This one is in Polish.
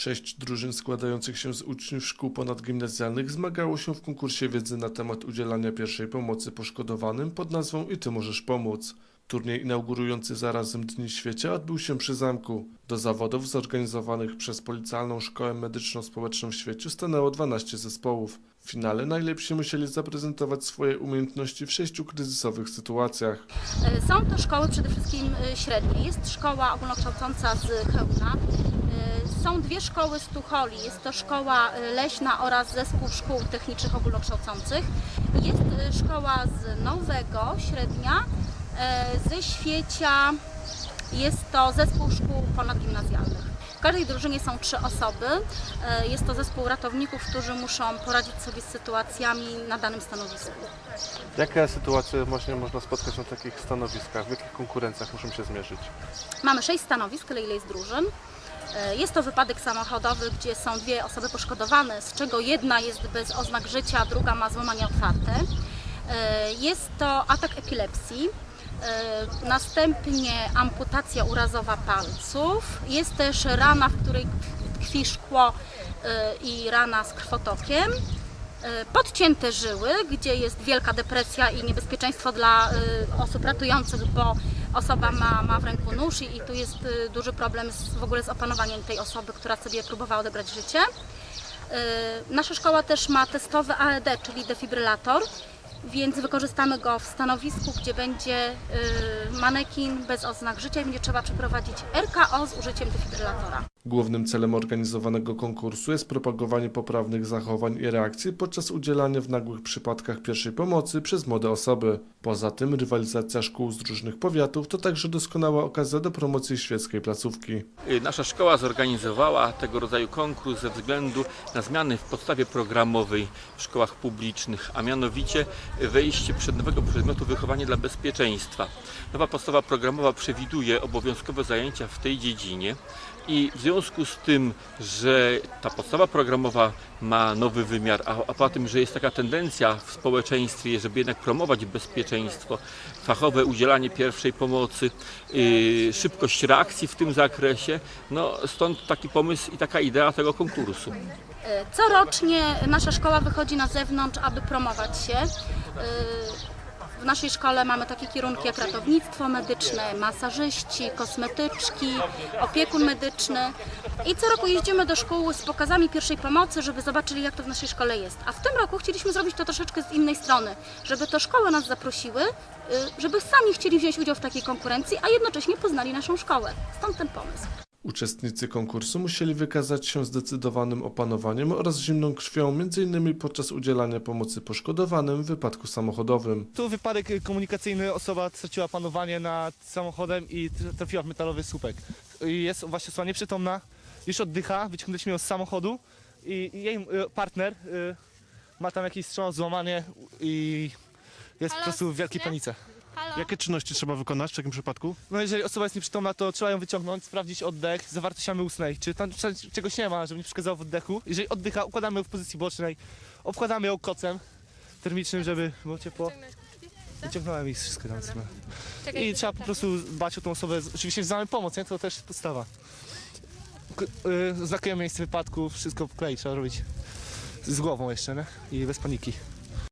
Sześć drużyn składających się z uczniów szkół ponadgimnazjalnych zmagało się w konkursie wiedzy na temat udzielania pierwszej pomocy poszkodowanym pod nazwą I Ty możesz pomóc. Turniej inaugurujący zarazem Dni Świecia odbył się przy zamku. Do zawodów zorganizowanych przez Policjalną Szkołę Medyczno-Społeczną w Świeciu stanęło 12 zespołów. W finale najlepsi musieli zaprezentować swoje umiejętności w sześciu kryzysowych sytuacjach. E, Są to szkoły przede wszystkim e, średnie. Jest szkoła ogólnokształcąca z Chełna. Są dwie szkoły z Tucholi. Jest to szkoła e, leśna oraz zespół szkół technicznych ogólnokształcących. Jest e, szkoła z Nowego, średnia. E, Ze Świecia jest to zespół szkół ponadgimnazjalnych. W każdej drużynie są trzy osoby. Jest to zespół ratowników, którzy muszą poradzić sobie z sytuacjami na danym stanowisku. Jakie sytuacje właśnie można spotkać na takich stanowiskach? W jakich konkurencjach muszą się zmierzyć? Mamy sześć stanowisk, ile jest drużyn. E, Jest to wypadek samochodowy, gdzie są dwie osoby poszkodowane, z czego jedna jest bez oznak życia, druga ma złamanie otwarte. E, Jest to atak epilepsji, e, następnie amputacja urazowa palców. Jest też rana, w której tkwi szkło i rana z krwotokiem. Podcięte żyły, gdzie jest wielka depresja i niebezpieczeństwo dla osób ratujących, bo osoba ma, ma w ręku nóż i, i tu jest e, duży problem z, w ogóle z opanowaniem tej osoby, która sobie próbowała odebrać życie. E, Nasza szkoła też ma testowy AED, czyli defibrylator, więc wykorzystamy go w stanowisku, gdzie będzie e, manekin bez oznak życia i będzie trzeba przeprowadzić RKO z użyciem defibrylatora. Głównym celem organizowanego konkursu jest propagowanie poprawnych zachowań i reakcji podczas udzielania w nagłych przypadkach pierwszej pomocy przez młode osoby. Poza tym rywalizacja szkół z różnych powiatów to także doskonała okazja do promocji świeckiej placówki. Y, Nasza szkoła zorganizowała tego rodzaju konkurs ze względu na zmiany w podstawie programowej w szkołach publicznych, a mianowicie wejście przedmiotowego przedmiotu wychowanie dla bezpieczeństwa. Nowa podstawa programowa przewiduje obowiązkowe zajęcia w tej dziedzinie i w związku z tym, że ta podstawa programowa ma nowy wymiar, a, a poza tym, że jest taka tendencja w społeczeństwie, żeby jednak promować bezpieczeństwo, fachowe udzielanie pierwszej pomocy, yy, szybkość reakcji w tym zakresie, no stąd taki pomysł i taka idea tego konkursu. E, Corocznie nasza szkoła wychodzi na zewnątrz, aby promować się. E, W naszej szkole mamy takie kierunki jak ratownictwo medyczne, masażyści, kosmetyczki, opiekun medyczny. I co roku jeździmy do szkół z pokazami pierwszej pomocy, żeby zobaczyli jak to w naszej szkole jest. A w tym roku chcieliśmy zrobić to troszeczkę z innej strony, żeby to szkoły nas zaprosiły, y, żeby sami chcieli wziąć udział w takiej konkurencji, a jednocześnie poznali naszą szkołę. Stąd ten pomysł. Uczestnicy konkursu musieli wykazać się zdecydowanym opanowaniem oraz zimną krwią, m.in. podczas udzielania pomocy poszkodowanym w wypadku samochodowym. Tu wypadek komunikacyjny, osoba straciła panowanie nad samochodem i tr- trafiła w metalowy słupek. Jest właśnie osoba nieprzytomna, już oddycha, wyciągnęliśmy ją z samochodu i jej y, partner y, ma tam jakieś strzał, złamanie i jest po prostu w wielkiej panice. Jakie czynności trzeba wykonać w takim przypadku? No jeżeli osoba jest nieprzytomna, to trzeba ją wyciągnąć, sprawdzić oddech, zawartość jamy ustnej, czy tam czy czegoś nie ma, żeby nie przeszkadzało w oddechu. Jeżeli oddycha, układamy ją w pozycji bocznej, obkładamy ją kocem termicznym, żeby było ciepło. Wyciągnąłem ich wszystko tam. sobie. I trzeba po prostu dbać o tą osobę. Oczywiście wzywamy pomoc, nie? To też podstawa. K- y, Znakujemy miejsce wypadku, wszystko wkleić trzeba robić z głową jeszcze, nie? I bez paniki.